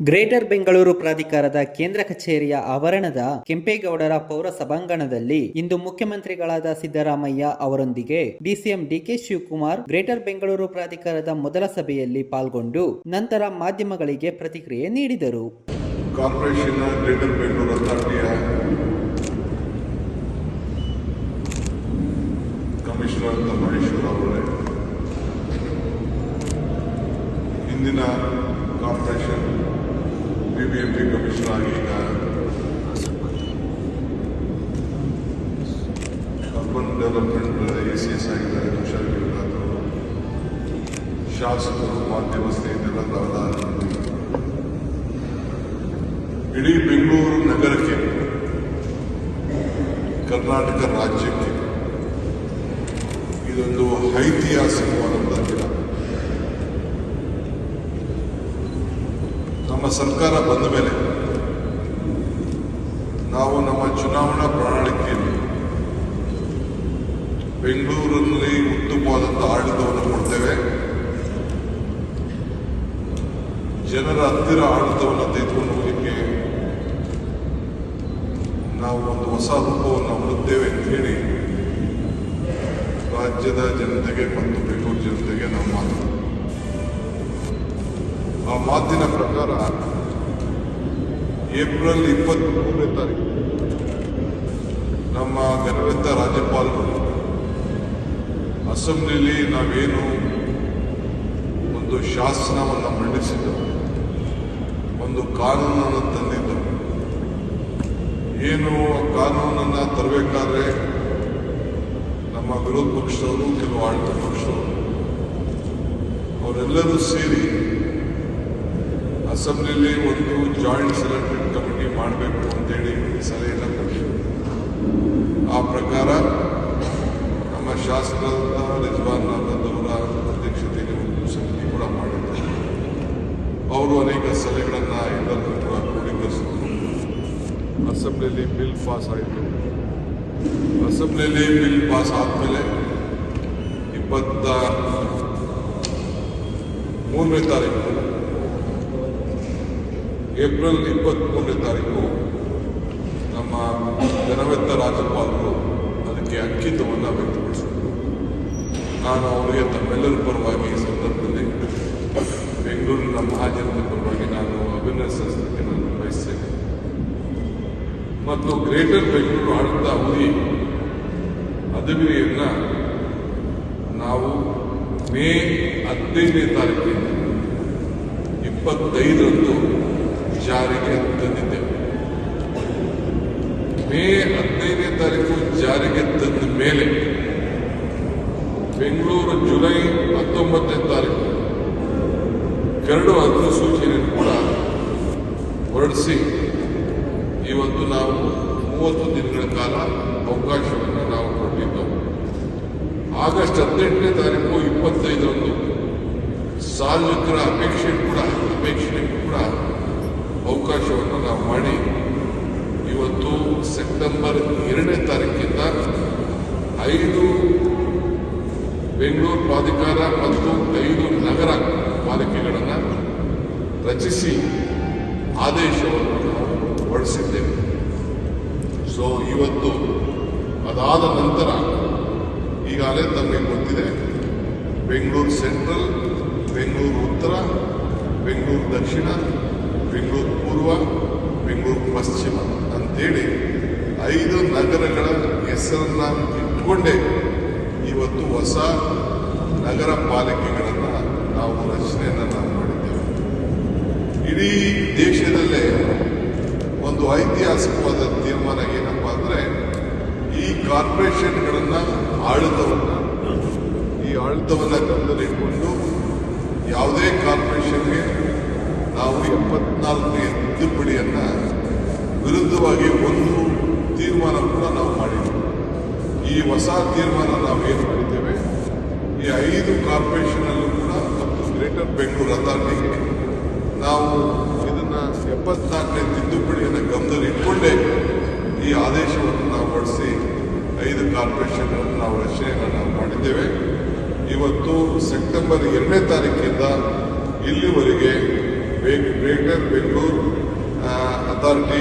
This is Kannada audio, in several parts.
ಗ್ರೇಟರ್ ಬೆಂಗಳೂರು ಪ್ರಾಧಿಕಾರದ ಕೇಂದ್ರ ಕಚೇರಿಯ ಆವರಣದ ಕೆಂಪೇಗೌಡರ ಪೌರ ಸಭಾಂಗಣದಲ್ಲಿ ಇಂದು ಮುಖ್ಯಮಂತ್ರಿಗಳಾದ ಸಿದ್ದರಾಮಯ್ಯ ಅವರೊಂದಿಗೆ DCM DK Shivakumar, greater Bengaluru ಪ್ರಾಧಿಕಾರದ ಮೊದಲ ಸಭೆಯಲ್ಲಿ ಪಾಲ್ಗೊಂಡು ನಂತರ ಮಾಧ್ಯಮಗಳಿಗೆ ಪ್ರತಿಕ್ರಿಯೆ ನೀಡಿದರು. ಕಾರ್ಪೊರೇಷನ್ ಗ್ರೇಟರ್ ಬೆಂಗಳೂರು ಅಥಾರಿಟಿಯ ಕಮಿಷನರ್ ಅವರೇ, ಹಿಂದಿನ corporation B B M development A C S Bengaluru ನಗರಕ್ಕೆ ಕರ್ನಾಟಕ ರಾಜ್ಯಕ್ಕೆ ಇದೊಂದು ಐತಿಹಾಸಿಕವಾದಂತಹ ದಿನ ನಮ್ಮ ಸರ್ಕಾರ ಬಂದ ಮೇಲೆ ನಾವು ನಮ್ಮ ಚುನಾವಣಾ ಪ್ರಣಾಳಿಕೆಯಲ್ಲಿ ಬೆಂಗಳೂರಿನಲ್ಲಿ ಉತ್ತಮವಾದಂಥ ಆಡಳಿತವನ್ನು ಕೊಡ್ತೇವೆ. ಜನರ ಹತ್ತಿರ ಆಡಳಿತವನ್ನು ತೆಗೆದುಕೊಂಡು ಹೋಗಲಿಕ್ಕೆ ನಾವು ಒಂದು ಹೊಸ ರೂಪವನ್ನು ಹೊರುತ್ತೇವೆ ಅಂತ ಹೇಳಿ ರಾಜ್ಯದ ಜನತೆಗೆ ಮತ್ತು ಆ ಮಾತಿನ ಪ್ರಕಾರ ಏಪ್ರಿಲ್ ಇಪ್ಪತ್ತ್ಮೂರನೇ ತಾರೀಕು ನಮ್ಮ ಗರ್ವಿತ ರಾಜ್ಯಪಾಲರು, ಅಸೆಂಬ್ಲಿಲಿ ನಾವೇನು ಒಂದು ಶಾಸನವನ್ನು ಮಂಡಿಸಿದ್ದು ಒಂದು ಕಾನೂನನ್ನು ತಂದಿದ್ದು ಏನು ಕಾನೂನನ್ನು ತರಬೇಕಾದ್ರೆ ನಮ್ಮ ವಿರೋಧ ಪಕ್ಷದವರು, ಕೆಲವು ಆಡಳಿತ ಪಕ್ಷದವರು, ಅವರೆಲ್ಲರೂ ಸೇರಿ ಅಸೆಂಬ್ಲಿಲಿ ಒಂದು ಜಾಯಿಂಟ್ ಸೆಲೆಕ್ಟೆಡ್ ಕಮಿಟಿ ಮಾಡಬೇಕು ಅಂತೇಳಿ ಸಲಹೆಯನ್ನು ಕೊಟ್ಟಿದ್ದರು ಆ ಪ್ರಕಾರ ನಮ್ಮ ಶಾಸಕರಾದ ರಿಜ್ವಾನ್ ಅವರ ಅಧ್ಯಕ್ಷತೆಯಲ್ಲಿ ಒಂದು ಸಮಿತಿ ಕೂಡ ಮಾಡಿದ್ದಾರೆ ಅವರು ಅನೇಕ ಸಲಹೆಗಳನ್ನು ಎಲ್ಲರನ್ನೂ ಕೂಡ ಕ್ರೋಢೀಕರಿಸಿದ್ರು ಅಸೆಂಬ್ಲಿಯಲ್ಲಿ ಬಿಲ್ ಪಾಸ್ ಆಯಿತು. ಅಸೆಂಬ್ಲಿಯಲ್ಲಿ ಬಿಲ್ ಪಾಸ್ ಆದಮೇಲೆ ಇಪ್ಪತ್ತ ಮೂರನೇ ತಾರೀಕು ಏಪ್ರಿಲ್ ಇಪ್ಪತ್ತ್ಮೂರನೇ ತಾರೀಕು ನಮ್ಮ ಜನವೆತ್ತ ರಾಜ್ಯಪಾಲರು ಅದಕ್ಕೆ ಅಂಕಿತವನ್ನು ವ್ಯಕ್ತಪಡಿಸಿದರು. ನಾನು ಅವರಿಗೆ ತಮ್ಮೆಲ್ಲರ ಪರವಾಗಿ ಈ ಸಂದರ್ಭದಲ್ಲಿ ಬೆಂಗಳೂರಿನ ಮಹಾಜನರ ಪರವಾಗಿ ನಾನು ಅಭಿನಂದಿಸಲಿಕ್ಕೆ ನಾನು ಬಯಸ್ತೇನೆ. ಮತ್ತು ಗ್ರೇಟರ್ ಬೆಂಗಳೂರು ಆಡಳಿತ ಅವಧಿ ಅಧಿವಿಯನ್ನು ನಾವು ಮೇ ಹದಿನೈದನೇ ತಾರೀಕಿನಿಂದ ಇಪ್ಪತ್ತೈದರಂದು ಜಾರಿಗೆ ತಂದಿದ್ದೇವೆ. ಮೇ ಹದಿನೈದನೇ ತಾರೀಕು ಜಾರಿಗೆ ತಂದ ಮೇಲೆ ಬೆಂಗಳೂರು ಜುಲೈ ಹತ್ತೊಂಬತ್ತನೇ ತಾರೀಕು ಕರಡು ಅಧಿಸೂಚನೆಯನ್ನು ಕೂಡ ಹೊರಡಿಸಿ ಇವತ್ತು ನಾವು ಮೂವತ್ತು ದಿನಗಳ ಕಾಲ ಅವಕಾಶವನ್ನು ನಾವು ಕೊಟ್ಟಿದ್ದೆವು. ಆಗಸ್ಟ್ ಹದಿನೆಂಟನೇ ತಾರೀಕು ಇಪ್ಪತ್ತೈದರಂದು ಸಾರ್ವಜನಿಕರ ಅಪೇಕ್ಷೆ ಕೂಡ ಅಪೇಕ್ಷೆ ಕೂಡ ಅವಕಾಶವನ್ನು ನಾವು ಮಾಡಿ, ಇವತ್ತು ಸೆಪ್ಟೆಂಬರ್ ಎರಡನೇ ತಾರೀಕಿಂದ ಐದು ಬೆಂಗಳೂರು ಪ್ರಾಧಿಕಾರ ಮತ್ತು ಐದು ನಗರ ಪಾಲಿಕೆಗಳನ್ನು ರಚಿಸಿ ಆದೇಶವನ್ನು ನಾವು ಹೊರಡಿಸಿದ್ದೇವೆ. ಸೊ ಇವತ್ತು ಅದಾದ ನಂತರ ಈಗಾಗಲೇ ತಮಗೆ ಗೊತ್ತಿದೆ, ಬೆಂಗಳೂರು ಸೆಂಟ್ರಲ್, ಬೆಂಗಳೂರು ಉತ್ತರ, ಬೆಂಗಳೂರು ದಕ್ಷಿಣ ಬೆಂಗಳೂರು ಪೂರ್ವ, ಬೆಂಗಳೂರು ಪಶ್ಚಿಮ ಅಂತೇಳಿ ಐದು ನಗರಗಳ ಹೆಸರನ್ನು ಇಟ್ಕೊಂಡೇ. ಇವತ್ತು ಹೊಸ ನಗರ ಪಾಲಿಕೆಗಳನ್ನು ನಾವು ರಚನೆಯನ್ನು ನಾವು ಮಾಡಿದ್ದೇವೆ. ಇಡೀ ದೇಶದಲ್ಲೇ ಒಂದು ಐತಿಹಾಸಿಕವಾದ ತೀರ್ಮಾನ ಏನಪ್ಪ ಅಂದರೆ ಈ ಕಾರ್ಪೊರೇಷನ್ಗಳನ್ನು ಆಡಳಿತವನ್ನು ಈ ಆಡಳಿತವನ್ನು ಗಮನದಲ್ಲಿಟ್ಕೊಂಡು ಯಾವುದೇ ಕಾರ್ಪೊರೇಷನ್ಗೆ ನಾವು ಎಪ್ಪತ್ನಾಲ್ಕನೇ ತಿದ್ದುಪಡಿಯನ್ನು ವಿರುದ್ಧವಾಗಿ ಒಂದು ತೀರ್ಮಾನ ಕೂಡ ನಾವು ಮಾಡಿದ್ದೀವಿ ಈ ಹೊಸ ತೀರ್ಮಾನ ನಾವು ಏನು ಮಾಡಿದ್ದೇವೆ? ಈ ಐದು ಕಾರ್ಪೊರೇಷನಲ್ಲೂ ಕೂಡ ಮತ್ತು ಗ್ರೇಟರ್ ಬೆಂಗಳೂರು ಅಥಾರಿಟಿಗೆ ನಾವು ಇದನ್ನು ಎಪ್ಪತ್ನಾಲ್ಕನೇ ತಿದ್ದುಪಡಿಯನ್ನು ಗಮನದಲ್ಲಿ ಇಟ್ಕೊಂಡೇ ಈ ಆದೇಶವನ್ನು ನಾವು ಹೊರಡಿಸಿ ಐದು ಕಾರ್ಪೊರೇಷನ್ಗಳನ್ನು ನಾವು ರಚನೆಯನ್ನು ನಾವು ಮಾಡಿದ್ದೇವೆ. ಇವತ್ತು ಸೆಪ್ಟೆಂಬರ್ ಎರಡನೇ ತಾರೀಕಿಂದ ಇಲ್ಲಿವರೆಗೆ ಗ್ರೇಟರ್ ಬೆಂಗಳೂರು ಅಥಾರಿಟಿ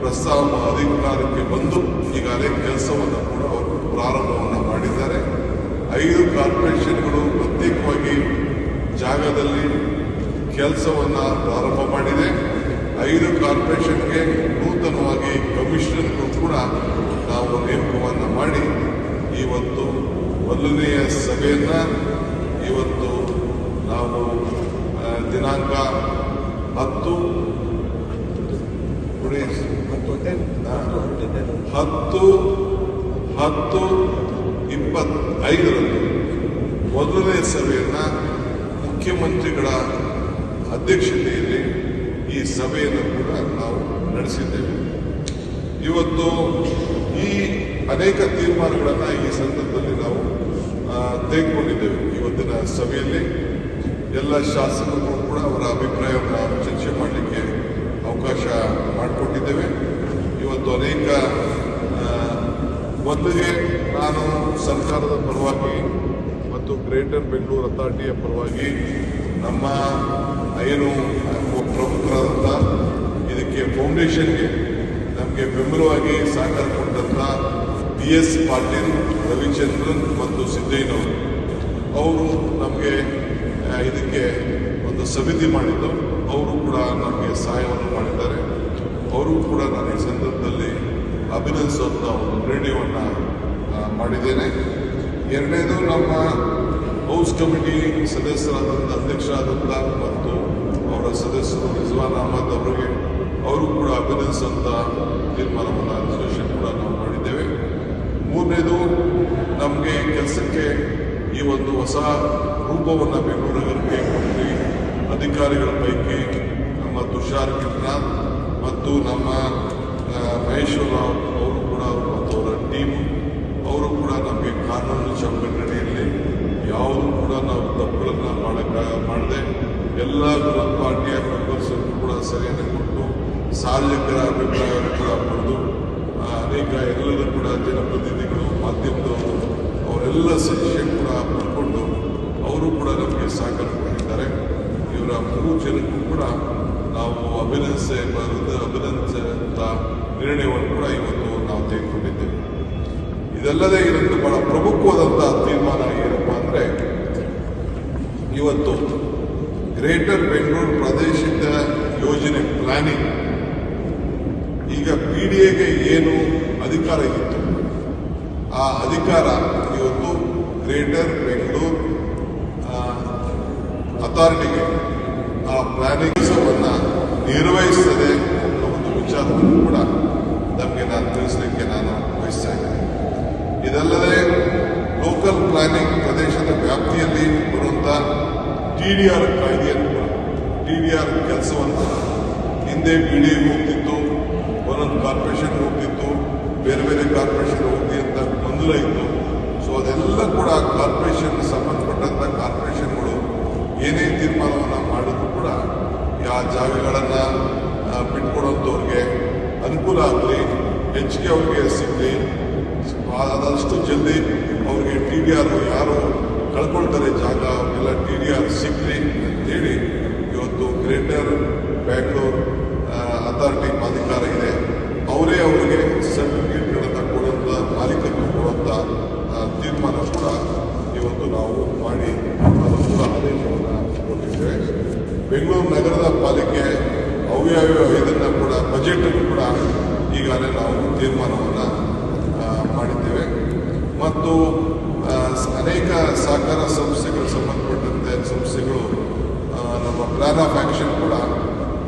ಪ್ರಸ್ತಾವ ಅಧಿಕಾರಕ್ಕೆ ಬಂದು ಈಗಾಗಲೇ ಕೆಲಸವನ್ನು ಕೂಡ ಅವರು ಪ್ರಾರಂಭವನ್ನು ಮಾಡಿದ್ದಾರೆ. ಐದು ಕಾರ್ಪೊರೇಷನ್ಗಳು ಪ್ರತ್ಯೇಕವಾಗಿ ಜಾಗದಲ್ಲಿ ಕೆಲಸವನ್ನು ಪ್ರಾರಂಭ ಮಾಡಿದೆ. ಐದು ಕಾರ್ಪೊರೇಷನ್ಗೆ ನೂತನವಾಗಿ ಕಮಿಷನರ್ಗಳು ಕೂಡ ನಾವು ನೇಮಕವನ್ನು ಮಾಡಿ, ಇವತ್ತು ಮೊದಲನೆಯ ಸಭೆಯನ್ನು, ಇವತ್ತು ನಾವು ದಿನಾಂಕ ಹತ್ತು ಹತ್ತು ಹತ್ತು ಇಪ್ಪತ್ತೈದರಂದು ಮೊದಲನೇ ಸಭೆಯನ್ನು ಮುಖ್ಯಮಂತ್ರಿಗಳ ಅಧ್ಯಕ್ಷತೆಯಲ್ಲಿ ಈ ಸಭೆಯನ್ನು ಕೂಡ ನಾವು ನಡೆಸಿದ್ದೇವೆ. ಇವತ್ತು ಈ ಅನೇಕ ತೀರ್ಮಾನಗಳನ್ನು ಈ ಸಂದರ್ಭದಲ್ಲಿ ನಾವು ತೆಗೆದುಕೊಂಡಿದ್ದೇವೆ. ಇವತ್ತಿನ ಸಭೆಯಲ್ಲಿ ಎಲ್ಲ ಶಾಸಕರು ಕೂಡ ಅವರ ಅಭಿಪ್ರಾಯವನ್ನು ಚರ್ಚೆ ಮಾಡಲಿಕ್ಕೆ ಅವಕಾಶ ಮಾಡಿಕೊಟ್ಟಿದ್ದೇವೆ. ಇವತ್ತು ಅನೇಕ ಮೊದಲಿಗೆ ನಾನು ಸರ್ಕಾರದ ಪರವಾಗಿ ಮತ್ತು ಗ್ರೇಟರ್ ಬೆಂಗಳೂರು ಅಥಾರಿಟಿಯ ಪರವಾಗಿ ನಮ್ಮ ಏನು ಪ್ರಮುಖರಾದಂಥ ಇದಕ್ಕೆ ಫೌಂಡೇಶನ್ಗೆ ನಮಗೆ ಬೆಂಬಲವಾಗಿ ಸಹಕಾರ ಕೊಟ್ಟಂಥ ಬಿ ಎಸ್ ಪಾಟೀಲ್ ರವಿಚಂದ್ರನ್ ಮತ್ತು ಸಿದ್ದಯ್ಯನವರು. ಅವರು ನಮಗೆ ಇದಕ್ಕೆ ಒಂದು ಸಮಿತಿ ಮಾಡಿದ್ದು. ಅವರು ಕೂಡ ನಮಗೆ ಸಹಾಯವನ್ನು ಮಾಡಿದ್ದಾರೆ. ಅವರು ಕೂಡ ನಾನು ಈ ಸಂದರ್ಭದಲ್ಲಿ ಅಭಿನಂದಿಸುವಂಥ ಒಂದು ನಿರ್ಣಯವನ್ನು ಆ, ಮಾಡಿದ್ದೇನೆ. ಎರಡನೇದು ನಮ್ಮ ಹೌಸ್ ಕಮಿಟಿ ಸದಸ್ಯರಾದಂಥ ಅಧ್ಯಕ್ಷರಾದಂಥ ಮತ್ತು ಅವರ ಸದಸ್ಯರು ರಿಜ್ವಾನ್ ಅಹಮದ್ ಅವರಿಗೆ ಅವರು ಕೂಡ ಅಭಿನಂದಿಸುವಂಥ ತೀರ್ಮಾನವನ್ನು ಅಸೋಸಿಯೇಷನ್ ಕೂಡ ನಾವು ಮಾಡಿದ್ದೇವೆ. ಮೂರನೇದು ನಮಗೆ ಕೆಲಸಕ್ಕೆ ಈ ಒಂದು ಹೊಸ ರೂಪವನ್ನು ಬೆಂಗಳೂರು ನಗರಕ್ಕೆ ಅಧಿಕಾರಿಗಳ ಪೈಕಿ ನಮ್ಮ ತುಷಾರ್ ಗಿರಿನಾಥ್ ಮತ್ತು ನಮ್ಮ ಮಹೇಶ್ವರ ಅವರು ಕೂಡ ಮತ್ತು ಅವರ ಟೀಮು ಅವರು ಕೂಡ ನಮಗೆ ಕಾನೂನು ಸಂಘಟನೆಯಲ್ಲಿ ಯಾವುದೂ ಕೂಡ ನಾವು ತಪ್ಪುಗಳನ್ನು ಮಾಡಕ, ಮಾಡದೆ ಎಲ್ಲ ವಿರೋಧ ಪಾರ್ಟಿಯ ಮೆಂಬರ್ಸ್ ಕೂಡ ಸರಿಯನ್ನು ಕೊಟ್ಟು ಸಾರ್ವಜನಿಕರ ಅಭಿಪ್ರಾಯವನ್ನು ಕೂಡ ಪಡೆದು ಅನೇಕ ಎಲ್ಲರೂ ಕೂಡ ಜನಪ್ರತಿನಿಧಿಗಳು, ಮಾಧ್ಯಮದವರು ಅವರೆಲ್ಲ ಸಜೆಷನ್ ಕೂಡ ಅವರು ಕೂಡ ನಮಗೆ ಸಹಕಾರ ಕೊಟ್ಟಿದ್ದಾರೆ ಇವರ ಮೂರು ಜನಕ್ಕೂ ಕೂಡ ನಾವು ಅಭಿನಂದಿಸ ಅಭಿನಂದಿಸಿದಂಥ ನಿರ್ಣಯವನ್ನು ಕೂಡ ಇವತ್ತು ನಾವು ತೆಗೆದುಕೊಂಡಿದ್ದೇವೆ. ಇದಲ್ಲದೆ ಇದೊಂದು ಬಹಳ ಪ್ರಮುಖವಾದಂತಹ ತೀರ್ಮಾನ ಏನಪ್ಪ ಅಂದ್ರೆ, ಇವತ್ತು ಗ್ರೇಟರ್ ಬೆಂಗಳೂರು ಪ್ರಾದೇಶಿಕ ಯೋಜನೆ ಪ್ಲಾನಿಂಗ್, ಈಗ ಪಿ ಡಿ ಎಗೆ ಏನು ಅಧಿಕಾರ ಇತ್ತು, ಆ ಅಧಿಕಾರ ಇವತ್ತು ಗ್ರೇಟರ್ ಬೆಂಗಳೂರು ಅಥಾರಿಟಿಗೆ ಆ ಪ್ಲಾನಿಂಗ್ ಕೆಲಸವನ್ನು ನಿರ್ವಹಿಸ್ತದೆ ಅನ್ನೋ ಒಂದು ವಿಚಾರವನ್ನು ಕೂಡ ನಮಗೆ ನಾನು ತಿಳಿಸಲಿಕ್ಕೆ ನಾನು ವಹಿಸ್ತಾ ಇದ್ದೇನೆ. ಇದಲ್ಲದೆ ಲೋಕಲ್ ಪ್ಲಾನಿಂಗ್ ಪ್ರದೇಶದ ವ್ಯಾಪ್ತಿಯಲ್ಲಿ ಬರುವಂಥ ಟಿ ಡಿ ಆರ್ ಕಾಯ್ದೆಯನ್ನು ಕೂಡ ಟಿ ಡಿ ಆರ್ ಕೆಲಸವನ್ನು ಹಿಂದೆ ಬಿ ಡಿ ಹೋಗ್ತಿತ್ತು ಒಂದೊಂದು ಕಾರ್ಪೊರೇಷನ್ ಹೋಗ್ತಿತ್ತು, ಬೇರೆ ಬೇರೆ ಕಾರ್ಪೊರೇಷನ್ ಹೋಗಿ ಅಂತ ಗೊಂದಲ ಇತ್ತು. ಸೊ ಅದೆಲ್ಲ ಕೂಡ ಕಾರ್ಪೊರೇಷನ್ ಸಂಬಂಧಪಟ್ಟಂತ ಕಾರ್ಪೊರೇಷನ್ಗಳು ಏನೇ ತೀರ್ಮಾನವನ್ನು ಮಾಡಿದ್ರು ಕೂಡ ಆ ಜಾಗಗಳನ್ನು ಬಿಟ್ಕೊಡೋಂಥವ್ರಿಗೆ ಅನುಕೂಲ ಆಗಲಿ, ಹೆಚ್ಚಿಗೆ ಅವ್ರಿಗೆ ಸಿಗಲಿ, ಆದಷ್ಟು ಜಲ್ದಿ ಅವ್ರಿಗೆ ಟಿ ಡಿ ಆರ್ ಯಾರು ಕಳ್ಕೊಳ್ತಾರೆ ಜಾಗ, ಅವ್ರಿಗೆಲ್ಲ ಟಿ ಡಿ ಆರ್ ಸಿಗಲಿ ಅಂತೇಳಿ ಇವತ್ತು ಗ್ರೇಟರ್ ಬ್ಯಾಂಗ್ಳೂರ್ ಅಥಾರಿಟಿ ಅಧಿಕಾರ ಇದೆ. ಅವರೇ ಅವರಿಗೆ ಸರ್ಟಿಫಿಕೇಟ್ಗಳನ್ನು ಕೊಡುವಂಥ ಮಾಲೀಕತ್ವ ಕೊಡುವಂಥ ತೀರ್ಮಾನ ಕೂಡ ಇವತ್ತು ನಾವು ಮಾಡಿ ಅದು ಕೂಡ ಆದೇಶವನ್ನು ಕೊಟ್ಟಿದ್ದೇವೆ. ಬೆಂಗಳೂರು ನಗರದ ಪಾಲಿಕೆ ಅವ್ಯವಯ ಇದನ್ನು ಕೂಡ ಬಜೆಟ್ ಕೂಡ ಈಗಾಗಲೇ ನಾವು ತೀರ್ಮಾನವನ್ನು ಮಾಡಿದ್ದೇವೆ. ಮತ್ತು ಅನೇಕ ಸಹಕಾರ ಸಂಸ್ಥೆಗಳು ಸಂಬಂಧಪಟ್ಟಂತೆ ಸಂಸ್ಥೆಗಳು ನಮ್ಮ ಪ್ಲಾನ್ ಆಫ್ ಆ್ಯಕ್ಷನ್ ಕೂಡ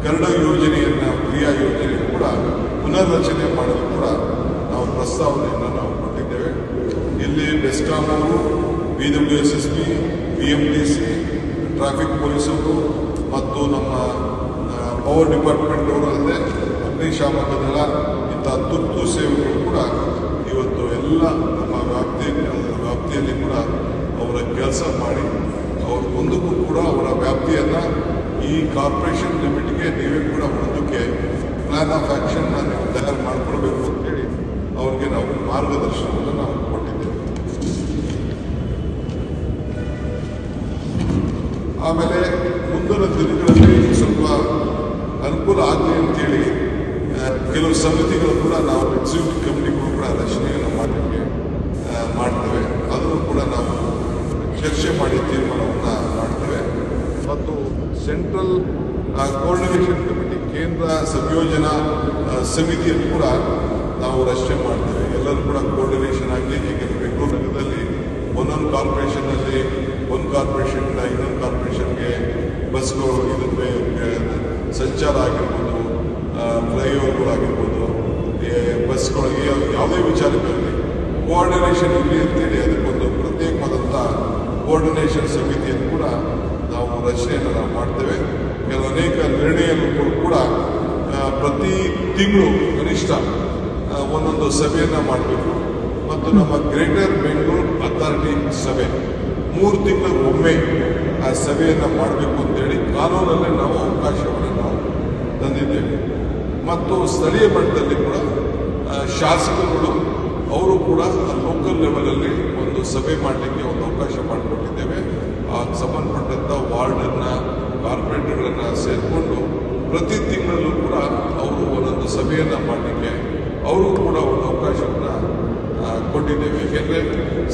ಕನ್ನಡ ಯೋಜನೆಯನ್ನು, ಕ್ರಿಯಾ ಯೋಜನೆ ಕೂಡ ಪುನರ್ರಚನೆ ಮಾಡಲು ಕೂಡ ನಾವು ಪ್ರಸ್ತಾವನೆಯನ್ನು ನಾವು ಕೊಟ್ಟಿದ್ದೇವೆ. ಇಲ್ಲಿ ಬೆಸ್ಕಾಂ ಅವರು B W S S P B M T C traffic ಪೊಲೀಸರು ಮತ್ತು ನಮ್ಮ ಪವರ್ ಡಿಪಾರ್ಟ್ಮೆಂಟ್ ಅಲ್ಲದೆ ಅಗ್ನಿಶಾಮಕ ದಳ ಇಂಥ ತುರ್ತು ಸೇವೆಗಳು ಕೂಡ ಇವತ್ತು ಎಲ್ಲ ನಮ್ಮ ಅದರ ವ್ಯಾಪ್ತಿಯಲ್ಲಿ ಕೂಡ ಅವರ ಕೆಲಸ ಮಾಡಿ ಅವ್ರ ಮುಂದಕ್ಕೂ ಕೂಡ ಅವರ ವ್ಯಾಪ್ತಿಯನ್ನು ಈ ಕಾರ್ಪೊರೇಷನ್ ಲಿಮಿಟ್ಗೆ ನೀವೇ ಕೂಡ ಮುಂದಕ್ಕೆ ಪ್ಲಾನ್ ಆಫ್ ಆ್ಯಕ್ಷನ್ನ ನೀವು ತಯಾರು ಮಾಡಿಕೊಡ್ಬೇಕು ಅಂತೇಳಿ ಅವ್ರಿಗೆ ನಾವು ಮಾರ್ಗದರ್ಶನವನ್ನು ನಾವು ಆಮೇಲೆ ಮುಂದಿನ ದಿನಗಳಲ್ಲಿ ಸ್ವಲ್ಪ ಅನುಕೂಲ ಆಗಲಿ ಅಂತೇಳಿ ಕೆಲವು ಸಮಿತಿಗಳು ಕೂಡ ನಾವು ಎಕ್ಸಿಕ್ಯೂಟಿವ್ ಕಮಿಟಿಗಳು ಕೂಡ ರಚನೆಯನ್ನು ಮಾಡಲಿಕ್ಕೆ ಮಾಡ್ತೇವೆ. ಅದನ್ನು ಕೂಡ ನಾವು ಚರ್ಚೆ ಮಾಡಿ ತೀರ್ಮಾನವನ್ನು ಮಾಡ್ತೇವೆ. ಮತ್ತು ಸೆಂಟ್ರಲ್ ಕೋಆರ್ಡಿನೇಷನ್ ಕಮಿಟಿ ಕೇಂದ್ರ ಸಂಯೋಜನಾ ಸಮಿತಿಯನ್ನು ಕೂಡ ನಾವು ರಚನೆ ಮಾಡ್ತೇವೆ. ಎಲ್ಲರೂ ಕೂಡ ಕೋಆರ್ಡಿನೇಷನ್ ಆಗಲಿ ಈಗ ಬೆಂಗಳೂರು ನಗರದಲ್ಲಿ ಒಂದೊಂದು ಕಾರ್ಪೊರೇಷನ್ನಲ್ಲಿ ಒಂದು ಕಾರ್ಪೊರೇಷನ್ ಕಾರ್ಪೊರೇಷನ್ಗೆ ಬಸ್ಗಳು ಇದಕ್ಕೆ ಸಂಚಾರ ಆಗಿರ್ಬೋದು ಫ್ಲೈಓವರ್ಗಳಾಗಿರ್ಬೋದು ಬಸ್ಗಳು ಯಾವುದೇ ವಿಚಾರಗಳಲ್ಲಿ ಕೋಆರ್ಡಿನೇಷನ್ ಇರಲಿ ಅಂತೇಳಿ ಅದಕ್ಕೊಂದು ಪ್ರತ್ಯೇಕವಾದಂಥ ಕೋಆರ್ಡಿನೇಷನ್ ಸಮಿತಿಯನ್ನು ಕೂಡ ನಾವು ರಚನೆಯನ್ನು ನಾವು ಮಾಡ್ತೇವೆ. ಕೆಲವು ಅನೇಕ ನಿರ್ಣಯಗಳು ಕೂಡ ಪ್ರತಿ ತಿಂಗಳು ಕನಿಷ್ಠ ಒಂದೊಂದು ಸಭೆಯನ್ನು ಮಾಡಬೇಕು. ಮತ್ತು ನಮ್ಮ ಗ್ರೇಟರ್ ಬೆಂಗಳೂರು ಅಥಾರಿಟಿ ಸಭೆ ಮೂರು ತಿಂಗಳ ಒಮ್ಮೆ ಆ ಸಭೆಯನ್ನು ಮಾಡಬೇಕು ಅಂತೇಳಿ ಕಾನೂನಲ್ಲೇ ನಾವು ಅವಕಾಶವನ್ನು ನಾವು ತಂದಿದ್ದೇವೆ. ಮತ್ತು ಸ್ಥಳೀಯ ಮಟ್ಟದಲ್ಲಿ ಕೂಡ ಶಾಸಕರುಗಳು, ಅವರು ಕೂಡ ಲೋಕಲ್ ಲೆವೆಲಲ್ಲಿ ಒಂದು ಸಭೆ ಮಾಡಲಿಕ್ಕೆ ಒಂದು ಅವಕಾಶ ಮಾಡಿಕೊಟ್ಟಿದ್ದೇವೆ. ಆ ಸಂಬಂಧಪಟ್ಟಂಥ ವಾರ್ಡನ್ನು, ಕಾರ್ಪೊರೇಟರ್ಗಳನ್ನು ಸೇರಿಕೊಂಡು ಪ್ರತಿ ತಿಂಗಳಲ್ಲೂ ಕೂಡ ಅವರು ಒಂದೊಂದು ಸಭೆಯನ್ನು ಮಾಡಲಿಕ್ಕೆ ಅವರು ಕೂಡ ಒಂದು ಅವಕಾಶವನ್ನು ಕೊಟ್ಟಿದ್ದೇವೆ. ಏಕೆಂದರೆ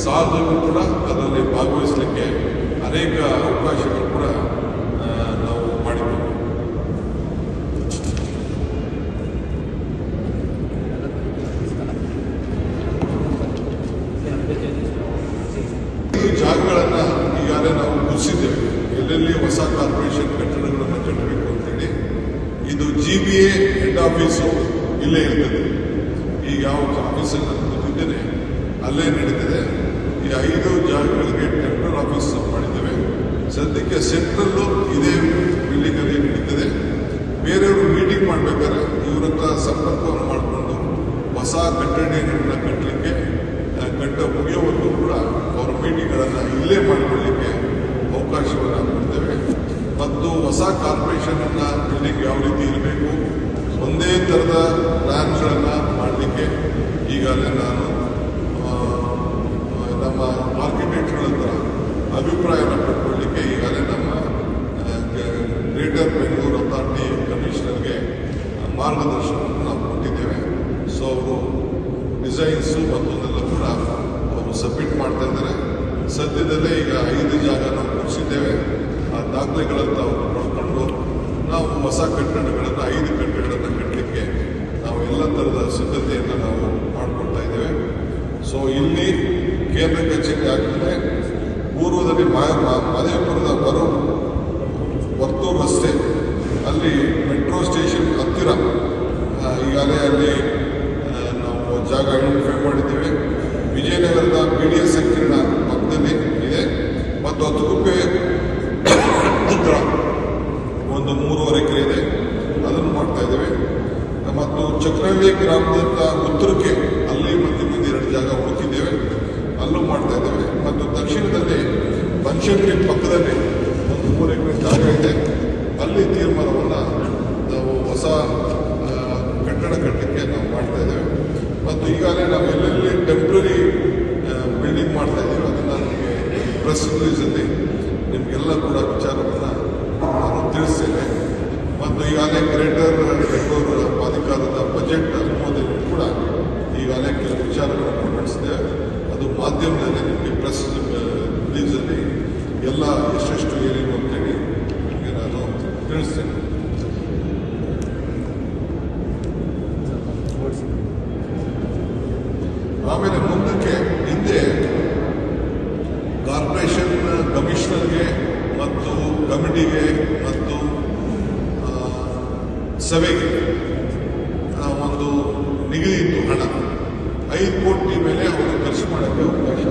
ಸಾರ್ವಜನಿಕರು ಕೂಡ ಅದರಲ್ಲಿ ಭಾಗವಹಿಸಲಿಕ್ಕೆ ಅನೇಕ ಅವಕಾಶಗಳು ಕೂಡ ನಾವು ಮಾಡಿದ್ದೇವೆ ಜಾಗಗಳನ್ನು ಈಗಾಗಲೇ ನಾವು ಮುಗಿಸಿದ್ದೇವೆ ಎಲ್ಲೆಲ್ಲಿ ಹೊಸ ಕಾರ್ಪೊರೇಷನ್ ಕಟ್ಟಡಗಳನ್ನು ಕಟ್ಟಬೇಕು ಅಂತೇಳಿ, ಇದು G B A head office ಇಲ್ಲೇ ಇರ್ತದೆ ಈಗ ಯಾವ ಆಫೀಸನ್ನು ನಾನು ಕೂತಿದ್ದೇನೆ ಅಲ್ಲೇ ನಡೀತಿದೆ ಈ ಐದು ಜಾಗಗಳಿಗೆ ಟೆಂಪರಲ್ ಆಫೀಸ್ ಮಾಡಿದ್ದೇವೆ ಸದ್ಯಕ್ಕೆ ಸೆಂಟ್ರಲ್ಲು ಇದೇ ಬಿಲ್ಡಿಂಗಲ್ಲಿ ನಡೀತದೆ ಬೇರೆಯವರು ಮೀಟಿಂಗ್ ಮಾಡಬೇಕಾದ್ರೆ ಇವ್ರ ಹತ್ರ ಸಂಪರ್ಕವನ್ನು ಮಾಡಿಕೊಂಡು ಹೊಸ ಕಟ್ಟಡಗಳನ್ನು ಕಟ್ಟಲಿಕ್ಕೆ ಕಟ್ಟ ಮುಗಿಯೋವರೆಗೂ ಕೂಡ ಅವರ ಮೀಟಿಂಗ್ಗಳನ್ನು ಇಲ್ಲೇ ಮಾಡಿಕೊಳ್ಳಲಿಕ್ಕೆ ಅವಕಾಶವನ್ನು ಕೊಡ್ತೇವೆ. ಮತ್ತು ಹೊಸ ಕಾರ್ಪೊರೇಷನನ್ನು ಬಿಲ್ಡಿಂಗ್ ಯಾವ ರೀತಿ ಇರಬೇಕು, ಒಂದೇ ಥರದ ಪ್ಲ್ಯಾನ್ಗಳನ್ನು ಮಾಡಲಿಕ್ಕೆ ಈಗಾಗಲೇ ನಾನು ನಮ್ಮ ಆರ್ಕಿಟೆಕ್ಟ್ಗಳ ಹತ್ರ ಅಭಿಪ್ರಾಯವನ್ನು ಪಡ್ಕೊಳ್ಳಿಕ್ಕೆ ಈಗಾಗಲೇ ನಮ್ಮ ಗ್ರೇಟರ್ ಬೆಂಗಳೂರು ಅಥಾರಿಟಿ ಕಮಿಷನರ್ಗೆ ಮಾರ್ಗದರ್ಶನವನ್ನು ನಾವು ಕೊಟ್ಟಿದ್ದೇವೆ. ಸೊ ಅವರು ಡಿಸೈನ್ಸು ಮತ್ತೊಂದೆಲ್ಲ ಕೂಡ ಅವರು ಸಬ್ಮಿಟ್ ಮಾಡ್ತಾ ಇದ್ದಾರೆ ಸದ್ಯದಲ್ಲೇ ಈಗ ಐದು ಜಾಗ ನಾವು ಮುಗಿಸಿದ್ದೇವೆ. ಆ ದಾಖಲೆಗಳನ್ನು ನಾವು ನೋಡಿಕೊಂಡು ನಾವು ಹೊಸ ಕಟ್ಟಡಗಳನ್ನು, ಐದು ಕಟ್ಟಡಗಳನ್ನು ಕಟ್ಟಲಿಕ್ಕೆ ನಾವು ಎಲ್ಲ ಥರದ ಸಿದ್ಧತೆಯನ್ನು ನಾವು ಮಾಡಿಕೊಳ್ತಾ ಇದ್ದೇವೆ. ಸೊ ಇಲ್ಲಿ ಕೇಂದ್ರ ಕಚೇರಿ ಆಗ್ತದೆ. ಪೂರ್ವದಲ್ಲಿ ಮಾ ಮಾ- ಮಾದೇವಪುರದ ಬರೋ ವರ್ತೂರು ರಸ್ತೆ ಅಲ್ಲಿ ಮೆಟ್ರೋ ಸ್ಟೇಷನ್ ಹತ್ತಿರ ಆ, ಈಗಾಗಲೇ ಅಲ್ಲಿ ಆ, ನಾವು ಜಾಗ ಐಡೆಂಟಿಫೈ ಮಾಡಿದ್ದೇವೆ ವಿಜಯನಗರದ ಬಿ ಡಿ ಎಸ್ ಸಂಕೀರ್ಣ ಪಕ್ಕದಲ್ಲಿ ಇದೆ ಮತ್ತು ಹತ್ತುಗುಪ್ಪೆ ಹತ್ರ ಒಂದು ಮೂರುವರೆ ಎಕರೆ ಇದೆ ಅದನ್ನು ಮಾಡ್ತಾ ಇದ್ದೇವೆ ಮತ್ತು ಗ್ರಾಮದಿಂದ ಉತ್ತರಕ್ಕೆ ಅಲ್ಲಿ ಮತ್ತೆ ಎರಡು ಜಾಗ ಹುಡುಕಿದ್ದೇವೆ. ಅಲ್ಲೂ ಮಾಡ್ತಾ ಇದ್ದೇವೆ. ಮತ್ತು ದಕ್ಷಿಣದಲ್ಲಿ ಬನಶಂಕರಿ ಪಕ್ಕದಲ್ಲಿ ಒಂದು ಮೂರು ಎಕರೆ ಜಾಗ ಇದೆ. ಅಲ್ಲಿ ತೀರ್ಮಾನವನ್ನು ನಾವು ಹೊಸ ಕಟ್ಟಡ ಕಟ್ಟಕ್ಕೆ ನಾವು ಮಾಡ್ತಾ ಇದ್ದೇವೆ. ಮತ್ತು ಈಗಾಗಲೇ ನಾವು ಎಲ್ಲೆಲ್ಲಿ ಟೆಂಪ್ರರಿ ಬಿಲ್ಡಿಂಗ್ ಮಾಡ್ತಾ ಇದ್ದೀವಿ ಅದನ್ನು ನಿಮಗೆ ಪ್ರೆಸ್ ರಿಲೀಸಲ್ಲಿ ನಿಮಗೆಲ್ಲ ಕೂಡ ವಿಚಾರವನ್ನು ನಾನು ತಿಳಿಸ್ತೇನೆ. ಮತ್ತು ಈಗಾಗಲೇ ಗ್ರೇಟರ್ ಬೆಂಗಳೂರು ಪ್ರಾಧಿಕಾರದ ಬಜೆಟ್ ಕೂಡ ಈಗಾಗಲೇ ಕೆಲವು ವಿಚಾರಗಳನ್ನು ಮಂಡಿಸಿದೆ ಅದು ಮಾಧ್ಯಮದಲ್ಲಿ ನಿಮಗೆ ಪ್ರೆಸ್ ರಿಲೀಸಲ್ಲಿ ಎಲ್ಲ ಎಷ್ಟೆಷ್ಟು ಏನೇನು ಅಂತೇಳಿ ನಿಮಗೆ ನಾನು ತಿಳಿಸ್ತೇನೆ. ಆಮೇಲೆ ಮುಂದಕ್ಕೆ ಹಿಂದೆ ಕಾರ್ಪೊರೇಷನ್ ಕಮಿಷನರ್ಗೆ ಮತ್ತು ಕಮಿಟಿಗೆ ಮತ್ತು ಸಭೆಗೆ ಆ, ಒಂದು ನಿಗದಿ ಇತ್ತು ಹಣ ಐದು ಕೋಟಿ ಮೇಲೆ ಅವರು ಖರ್ಚು ಮಾಡೋಕ್ಕೆ ಅವಕಾಶ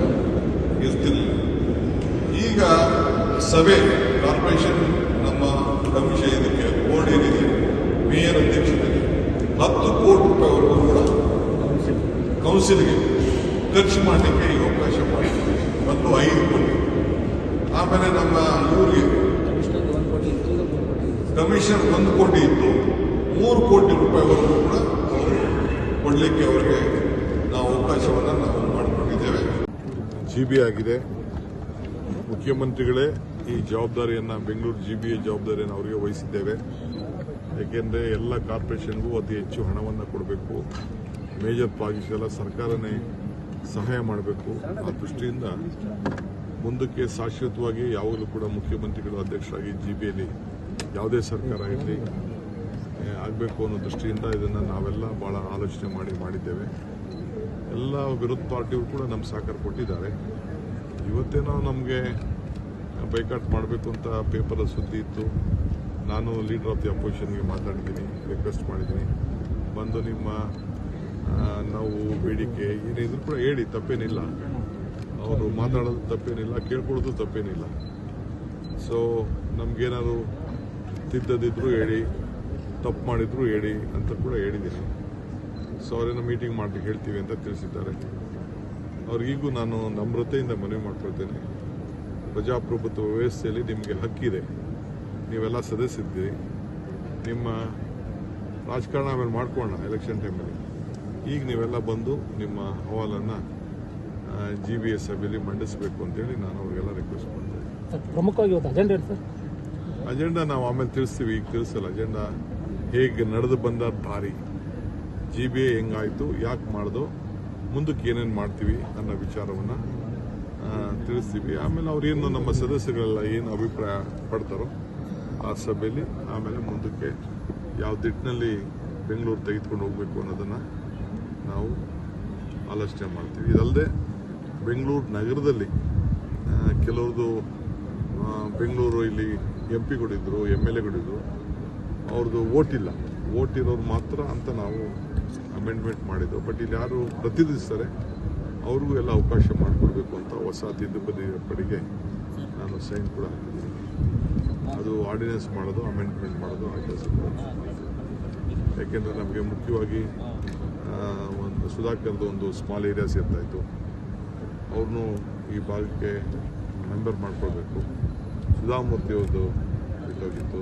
ಇರ್ತಿರಲಿಲ್ಲ ಈಗ ಸಭೆ ಕಾರ್ಪೊರೇಷನ್ ನಮ್ಮ ಕಮಿಷನ್ ಇದಕ್ಕೆ ಬೋರ್ಡ್ ಏನಿದೆ ಮೇಯರ್ ಅಧ್ಯಕ್ಷತೆಗೆ ಹತ್ತು ಕೋಟಿ ರೂಪಾಯಿವರೆಗೂ ಕೂಡ ಕೌನ್ಸಿಲ್ಗೆ ಖರ್ಚು ಮಾಡಲಿಕ್ಕೆ ಈಗ ಅವಕಾಶ ಮಾಡಿ. ಒಂದು ಐದು ಕೋಟಿ. ಆಮೇಲೆ ನಮ್ಮ ಊರಿಗೆ ಕಮಿಷನ್ ಒಂದು ಕೋಟಿ ಇತ್ತು. ಮೂರು ಕೋಟಿ ರೂಪಾಯಿವರೆಗೂ ಕೂಡ ಅವರು ಕೊಡಲಿಕ್ಕೆ ಅವರಿಗೆ ನಾವು ಅವಕಾಶವನ್ನು ನಾವು ಮಾಡಿಕೊಂಡಿದ್ದೇವೆ. ಜಿ ಬಿ ಆಗಿದೆ. ಮುಖ್ಯಮಂತ್ರಿಗಳೇ ಈ ಜವಾಬ್ದಾರಿಯನ್ನು ಬೆಂಗಳೂರು ಜಿ ಬಿ ಎ ಜವಾಬ್ದಾರಿಯನ್ನು ಅವರಿಗೆ ವಹಿಸಿದ್ದೇವೆ. ಏಕೆಂದರೆ ಎಲ್ಲ ಕಾರ್ಪೊರೇಷನ್ಗೂ ಅತಿ ಹೆಚ್ಚು ಹಣವನ್ನು ಕೊಡಬೇಕು. ಮೇಜರ್ ಪ್ರಾಜೆಕ್ಟ್ಸ್ ಎಲ್ಲ ಸರ್ಕಾರನೇ ಸಹಾಯ ಮಾಡಬೇಕು. ಆ ದೃಷ್ಟಿಯಿಂದ ಮುಂದಕ್ಕೆ ಶಾಶ್ವತವಾಗಿ ಯಾವಾಗಲೂ ಕೂಡ ಮುಖ್ಯಮಂತ್ರಿಗಳು ಅಧ್ಯಕ್ಷರಾಗಿ ಜಿ ಬಿಯಲ್ಲಿ ಯಾವುದೇ ಸರ್ಕಾರ ಇರಲಿ ಆಗಬೇಕು ಅನ್ನೋ ದೃಷ್ಟಿಯಿಂದ ಇದನ್ನು ನಾವೆಲ್ಲ ಭಾಳ ಆಲೋಚನೆ ಮಾಡಿ ಮಾಡಿದ್ದೇವೆ. ಎಲ್ಲ ವಿರೋಧ ಪಾರ್ಟಿಯವರು ಕೂಡ ನಮ್ಮ ಸಹಕಾರ ಕೊಟ್ಟಿದ್ದಾರೆ. ಇವತ್ತೇನೋ ನಮಗೆ ಬೈಕಾಟ್ ಮಾಡಬೇಕು ಅಂತ ಪೇಪರ್ ಸುದ್ದಿ ಇತ್ತು. ನಾನು ಲೀಡರ್ ಆಫ್ ದಿ ಅಪೋಸಿಷನ್ಗೆ ಮಾತಾಡಿದ್ದೀನಿ, ರಿಕ್ವೆಸ್ಟ್ ಮಾಡಿದ್ದೀನಿ. ಬಂದು ನಿಮ್ಮ ನಾವು ಬೇಡಿಕೆ ಏನಿದ್ರು ಕೂಡ ಹೇಳಿ, ತಪ್ಪೇನಿಲ್ಲ. ಅವರು ಮಾತಾಡೋದು ತಪ್ಪೇನಿಲ್ಲ, ಕೇಳ್ಕೊಳ್ಳೋದು ತಪ್ಪೇನಿಲ್ಲ. ಸೊ ನಮಗೇನಾದ್ರು ತಿದ್ದದಿದ್ರು ಹೇಳಿ, ತಪ್ಪು ಮಾಡಿದ್ರು ಹೇಳಿ ಅಂತ ಕೂಡ ಹೇಳಿದ್ದೀನಿ. ಸೊ ಅವರೇನೋ ಮೀಟಿಂಗ್ ಮಾಡ್ಲಿಕ್ಕೆ ಹೇಳ್ತೀವಿ ಅಂತ ತಿಳಿಸಿದ್ದಾರೆ. ಅವ್ರಿಗೂ ನಾನು ನಮ್ರತೆಯಿಂದ ಮನವಿ ಮಾಡ್ಕೊಳ್ತೇನೆ. ಪ್ರಜಾಪ್ರಭುತ್ವ ವ್ಯವಸ್ಥೆಯಲ್ಲಿ ನಿಮಗೆ ಹಕ್ಕಿದೆ. ನೀವೆಲ್ಲ ಸದಸ್ಯರಿದ್ದೀರಿ. ನಿಮ್ಮ ರಾಜಕಾರಣ ಆಮೇಲೆ ಮಾಡ್ಕೊಳ್ಳೋಣ ಎಲೆಕ್ಷನ್ ಟೈಮಲ್ಲಿ ಈಗ ನೀವೆಲ್ಲ ಬಂದು ನಿಮ್ಮ ಅಹವಾಲನ್ನು ಜಿ ಬಿ ಎಸ್ ಸಭೆಯಲ್ಲಿ ಮಂಡಿಸಬೇಕು ಅಂತೇಳಿ ನಾನು ಅವರಿಗೆಲ್ಲ ರಿಕ್ವೆಸ್ಟ್ ಮಾಡ್ತೇನೆ ಪ್ರಮುಖವಾಗಿ ಅಜೆಂಡಾ ಸರ್? ಅಜೆಂಡಾ ನಾವು ಆಮೇಲೆ ತಿಳಿಸ್ತೀವಿ ಈಗ ತಿಳಿಸಲ್ಲ. ಅಜೆಂಡಾ ಹೇಗೆ ನಡೆದು ಬಂದ ದಾರಿ ಜಿ ಬಿ ಎ ಹೆಂಗಾಯಿತು ಯಾಕೆ ಮಾಡ್ದೋ ಮುಂದಕ್ಕೆ ಏನೇನು ಮಾಡ್ತೀವಿ ಅನ್ನೋ ವಿಚಾರವನ್ನು ತಿಳಿಸ್ತೀವಿ. ಆಮೇಲೆ ಅವ್ರೇನು ನಮ್ಮ ಸದಸ್ಯರೆಲ್ಲ ಏನು ಅಭಿಪ್ರಾಯ ಪಡ್ತಾರೋ ಆ ಸಭೆಯಲ್ಲಿ ಆಮೇಲೆ ಮುಂದಕ್ಕೆ ಯಾವ ದಿಟ್ಟಿನಲ್ಲಿ ಬೆಂಗಳೂರು ತೆಗೆದುಕೊಂಡು ಹೋಗಬೇಕು ಅನ್ನೋದನ್ನು ನಾವು ಆಲೋಚನೆ ಮಾಡ್ತೀವಿ. ಇದಲ್ಲದೆ ಬೆಂಗಳೂರು ನಗರದಲ್ಲಿ ಕೆಲವ್ರದ್ದು ಬೆಂಗಳೂರು ಇಲ್ಲಿ ಎಂ ಪಿಗಳಿದ್ರು ಎಂ ಎಲ್ ಎಗಳಿದ್ರು ಅವ್ರದ್ದು ಓಟ್ ಇಲ್ಲ ಓಟ್ ಇರೋರು ಮಾತ್ರ ಅಂತ ನಾವು ಅಮೆಂಡ್ಮೆಂಟ್ ಮಾಡಿದ್ದು. ಬಟ್ ಇಲ್ಲಿ ಯಾರು ಪ್ರತಿನಿಧಿಸ್ತಾರೆ, ಅವ್ರಿಗೂ ಎಲ್ಲ ಅವಕಾಶ ಮಾಡಿಕೊಡ್ಬೇಕು ಅಂತ ಹೊಸ ತಿದ್ದುಪಡಿ ಪಡೆಗೆ ನಾನು ಸೈನ್ ಕೂಡ ಹಾಕಿದ್ದೀನಿ. ಅದು ಆರ್ಡಿನೆನ್ಸ್ ಮಾಡೋದು ಅಮೆಂಡ್ಮೆಂಟ್ ಮಾಡೋದು ಆ ಕೆಲಸ ಯಾಕೆಂದರೆ ನಮಗೆ ಮುಖ್ಯವಾಗಿ ಸುಧಾಕರ್ದು ಒಂದು ಸ್ಮಾಲ್ ಏರಿಯಾ ಸೇರ್ತಾ ಇತ್ತು. ಅವ್ರನ್ನೂ ಈ ಭಾಗಕ್ಕೆ ಮೆಂಬರ್ ಮಾಡ್ಕೊಳ್ಬೇಕು. ಸುಧಾಮೂರ್ತಿ ಅವ್ರದ್ದು ಇಟ್ಟೋಗಿತ್ತು.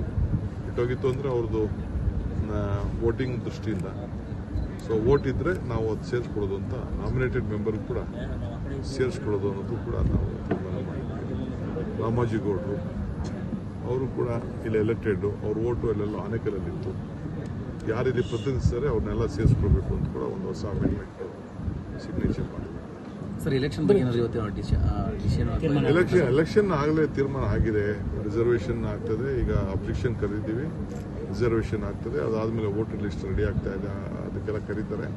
ಇಟ್ಟೋಗಿತ್ತು ಅಂದರೆ ಅವ್ರದ್ದು ವೋಟಿಂಗ್ ದೃಷ್ಟಿಯಿಂದ. ಸೊ ವೋಟ್ ಇದ್ದರೆ ನಾವು ಅದು ಸೇರಿಸ್ಕೊಳ್ಳೋದು ಅಂತ ನಾಮಿನೇಟೆಡ್ ಮೆಂಬರ್ ಕೂಡ ಸೇರಿಸ್ಕೊಳ್ಳೋದು ಅನ್ನೋದು ಕೂಡ ನಾವು ತೀರ್ಮಾನ ಮಾಡಿದ್ದೀವಿ ರಾಮಾಜಿಗೌಡರು, ಅವರು ಕೂಡ ಇಲ್ಲಿ ಎಲೆಕ್ಟೆಡ್ ಅವ್ರ ವೋಟು ಅಲ್ಲೆಲ್ಲ ಆನೆಕಲ್ಲಲ್ಲಿತ್ತು ಯಾರಿಲ್ಲಿ ಪ್ರತಿನಿಧಿಸ್ತಾರೆ ಅವ್ರನ್ನೆಲ್ಲ ಸೇರಿಸ್ಕೊಳ್ಬೇಕು ಅಂತ ಕೂಡ ಒಂದು ಹೊಸ ಅಮೆಂಡ್ಮೆಂಟ್ ಸಿಗ್ನೇಚರ್ ಮಾಡಿದ್ದಾರೆ. ಸರ್ ಎಲೆಕ್ಷನ್ ಬಗ್ಗೆ ಎಲೆಕ್ಷನ್ ಎಲೆಕ್ಷನ್ ಆಗಲೇ ತೀರ್ಮಾನ ಆಗಿದೆ. ರಿಸರ್ವೇಷನ್ ಆಗ್ತದೆ. ಈಗ ಅಬ್ಜೆಕ್ಷನ್ ಕರೀತೀವಿ. ರಿಸರ್ವೇಷನ್ ಆಗ್ತದೆ. ಅದಾದಮೇಲೆ ವೋಟರ್ ಲಿಸ್ಟ್ ರೆಡಿ ಆಗ್ತಾ ಇದೆ. ಅದಕ್ಕೆಲ್ಲ ಕರೀತಾರೆ.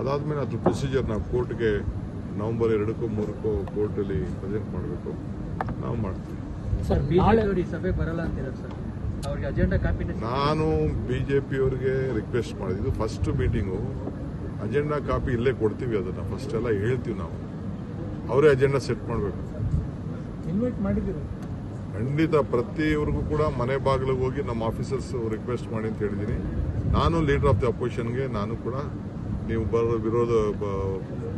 ಅದಾದಮೇಲೆ ಅದ್ರ ಪ್ರೊಸೀಜರ್ ನಾವು ಕೋರ್ಟ್ಗೆ ನವೆಂಬರ್ ಎರಡಕ್ಕೂ ಮೂರಕ್ಕೂ ಕೋರ್ಟಲ್ಲಿ ಪ್ರೆಸೆಂಟ್ ಮಾಡಬೇಕು. ನಾವು ಮಾಡ್ತೀವಿ. ಸರ್ ನಾಳೆ ಸಭೆ ಬರಲ್ಲ ಅಂತಿದ್ದಾರೆ ಸರ್. ನಾನು ಬಿ ಜೆ ಪಿಯವ್ರಿಗೆ ರಿಕ್ವೆಸ್ಟ್ ಮಾಡಿದ್ದು. ಫಸ್ಟ್ ಮೀಟಿಂಗು ಅಜೆಂಡಾ ಕಾಪಿ ಇಲ್ಲೇ ಕೊಡ್ತೀವಿ ಅದನ್ನು. ಫಸ್ಟ್ ಎಲ್ಲ ಹೇಳ್ತೀವಿ ನಾವು. ಅವರೇ ಅಜೆಂಡಾ ಸೆಟ್ ಮಾಡಬೇಕು. ಖಂಡಿತ ಪ್ರತಿಯವ್ರಿಗೂ ಕೂಡ ಮನೆ ಬಾಗಿಲಿಗೆ ಹೋಗಿ ನಮ್ಮ ಆಫೀಸರ್ಸ್ ರಿಕ್ವೆಸ್ಟ್ ಮಾಡಿ ಅಂತ ಹೇಳಿದ್ದೀನಿ. ನಾನು ಲೀಡರ್ ಆಫ್ ದಿ ಅಪೋಸಿಷನ್ಗೆ ನಾನು ಕೂಡ ನೀವು ಬರೋ ವಿರೋಧ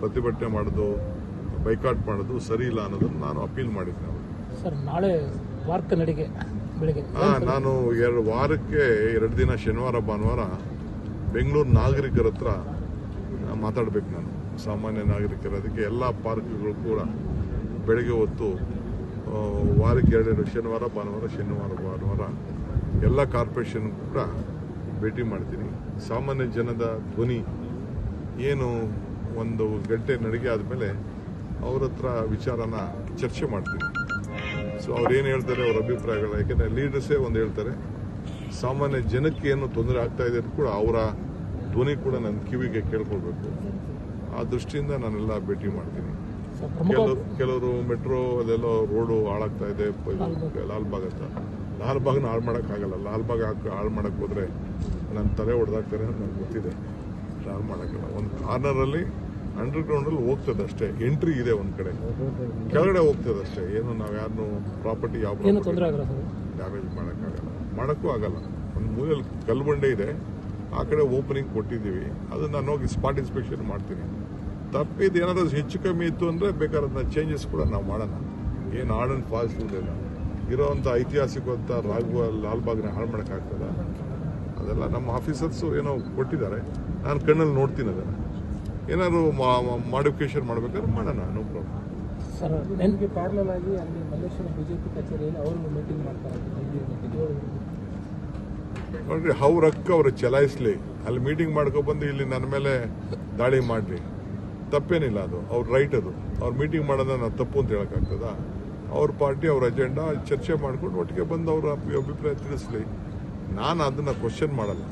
ಪ್ರತಿಭಟನೆ ಮಾಡೋದು ಬೈಕಾಟ್ ಮಾಡೋದು ಸರಿ ಇಲ್ಲ ಅನ್ನೋದನ್ನು ನಾನು ಅಪೀಲ್ ಮಾಡಿದ್ದೆ. ಸರ್ ನಾಳೆ ವಾರ್ಕ ನಡಿಗೆ ಹಾ ನಾನು ಎರಡು ವಾರಕ್ಕೆ ಎರಡು ದಿನ ಶನಿವಾರ, ಭಾನುವಾರ ಬೆಂಗಳೂರು ನಾಗರಿಕರ ಹತ್ರ ಮಾತಾಡಬೇಕು ನಾನು. ಸಾಮಾನ್ಯ ನಾಗರಿಕರ, ಅದಕ್ಕೆ ಎಲ್ಲ ಪಾರ್ಕ್ಗಳು ಕೂಡ ಬೆಳಗ್ಗೆ ಹೊತ್ತು ವಾರಕ್ಕೆ ಎರಡೆರಡು ಶನಿವಾರ, ಭಾನುವಾರ ಶನಿವಾರ, ಭಾನುವಾರ ಎಲ್ಲ ಕಾರ್ಪೊರೇಷನ್ ಕೂಡ ಭೇಟಿ ಮಾಡ್ತೀನಿ. ಸಾಮಾನ್ಯ ಜನದ ಧ್ವನಿ ಏನು ಒಂದು ಗಂಟೆ ನಡಿಗೆ ಆದಮೇಲೆ ಅವ್ರ ಹತ್ರ ವಿಚಾರನ ಚರ್ಚೆ ಮಾಡ್ತೀನಿ. ಸೊ ಅವ್ರು ಏನು ಹೇಳ್ತಾರೆ ಅವ್ರ ಅಭಿಪ್ರಾಯಗಳು ಯಾಕೆಂದರೆ ಲೀಡರ್ಸೇ ಒಂದು ಹೇಳ್ತಾರೆ ಸಾಮಾನ್ಯ ಜನಕ್ಕೆ ಏನು ತೊಂದರೆ ಆಗ್ತಾ ಇದೆ ಅಂತ ಕೂಡ ಅವರ ಧ್ವನಿ ಕೂಡ ನನ್ನ ಕಿವಿಗೆ ಕೇಳ್ಕೊಳ್ಬೇಕು. ಆ ದೃಷ್ಟಿಯಿಂದ ನಾನೆಲ್ಲ ಭೇಟಿ ಮಾಡ್ತೀನಿ. ಕೆಲವರು ಕೆಲವರು ಮೆಟ್ರೋ ಅದೆಲ್ಲ ರೋಡು ಹಾಳಾಗ್ತಾ ಇದೆ ಲಾಲ್ಬಾಗ್ ಅಂತ. ಲಾಲ್ಬಾಗ್ನ ಹಾಳು ಮಾಡೋಕ್ಕಾಗಲ್ಲ ಲಾಲ್ಬಾಗ್ ಹಾಕಿ ಹಾಳು ಮಾಡೋಕ್ಕೆ ಹೋದರೆ ನನ್ನ ತಲೆ ಹೊಡೆದಾಗ್ತಾರೆ ಅಂತ ನನಗೆ ಗೊತ್ತಿದೆ. ಹಾಳು ಮಾಡೋಕ್ಕಲ್ಲ ಒಂದು ಕಾರ್ನರಲ್ಲಿ ಅಂಡರ್ಗ್ರೌಂಡಲ್ಲಿ ಹೋಗ್ತದೆ ಅಷ್ಟೇ. ಎಂಟ್ರಿ ಇದೆ ಒಂದು ಕಡೆ. ಕೆಳಗಡೆ ಹೋಗ್ತದೆ ಅಷ್ಟೇ. ಏನು ನಾವು ಯಾರನ್ನು ಪ್ರಾಪರ್ಟಿ ಯಾವ ಡ್ಯಾಮೇಜ್ ಮಾಡೋಕ್ಕಾಗಲ್ಲ. ಮಾಡೋಕ್ಕೂ ಆಗಲ್ಲ. ಒಂದು ಮೂಲೆಯಲ್ಲಿ ಕಲ್ಬಂಡೆ ಬಂಡೆ ಇದೆ. ಆ ಕಡೆ ಓಪನಿಂಗ್ ಕೊಟ್ಟಿದ್ದೀವಿ. ಅದನ್ನ ನಾನು ಹೋಗಿ ಸ್ಪಾಟ್ ಇನ್ಸ್ಪೆಕ್ಷನ್ ಮಾಡ್ತೀನಿ. ತಪ್ಪಿದ್ದು ಏನಾದರೂ ಹೆಚ್ಚು ಕಮ್ಮಿ ಇತ್ತು ಅಂದರೆ ಬೇಕಾದ್ರೆ ಅದನ್ನ ಚೇಂಜಸ್ ಕೂಡ ನಾವು ಮಾಡೋಣ. ಏನು ಆರ್ಡ್ ಆ್ಯಂಡ್ ಫಾಸ್ಟ್ ಇಲ್ಲ ಇರೋವಂಥ ಐತಿಹಾಸಿಕವಂತ ರಾಘುವ ಲಾಲ್ಬಾಗ್ನ ಹಾಳು ಮಾಡೋಕ್ಕಾಗ್ತದ? ಅದೆಲ್ಲ ನಮ್ಮ ಆಫೀಸರ್ಸು ಏನೋ ಕೊಟ್ಟಿದ್ದಾರೆ. ನಾನು ಕಣ್ಣಲ್ಲಿ ನೋಡ್ತೀನಿ ಅದನ್ನು. ಏನಾದ್ರು ಮಾಡಿಫಿಕೇಶನ್ ಮಾಡ್ಬೇಕಾದ್ರೆ ಮಾಡೋಣ ನೋ ಪ್ರಾಬ್ಲಮ್ ಸರ್ ನನಗೆ ಪ್ಯಾರಲಲ್ ಆಗಿ ಅಲ್ಲಿ ಮಲ್ಲೇಶ್ವರ ಬಿಜೆಪಿ ಕಚೇರಿಯಲ್ಲಿ ಅವರು ಮೀಟಿಂಗ್ ಮಾಡ್ತಾರೆ ನೋಡ್ರಿ ಅವ್ರ ಅಕ್ಕ ಅವ್ರು ಚಲಾಯಿಸ್ಲಿ. ಅಲ್ಲಿ ಮೀಟಿಂಗ್ ಮಾಡ್ಕೊಬಂದು ಇಲ್ಲಿ ನನ್ನ ಮೇಲೆ ದಾಳಿ ಮಾಡ್ರಿ. ತಪ್ಪೇನಿಲ್ಲ ಅದು ಅವ್ರ ರೈಟ್ ಅದು. ಅವ್ರ ಮೀಟಿಂಗ್ ಮಾಡೋದನ್ನ ನಾನು ತಪ್ಪು ಅಂತ ಹೇಳಕ್ಕಾಗ್ತದ? ಅವ್ರ ಪಾರ್ಟಿ ಅವ್ರ ಅಜೆಂಡಾ ಚರ್ಚೆ ಮಾಡ್ಕೊಂಡು ಒಟ್ಟಿಗೆ ಬಂದು ಅವ್ರ ಅಭಿಪ್ರಾಯ ತಿಳಿಸ್ಲಿ. ನಾನು ಅದನ್ನ ಕ್ವಶನ್ ಮಾಡಲ್ಲ.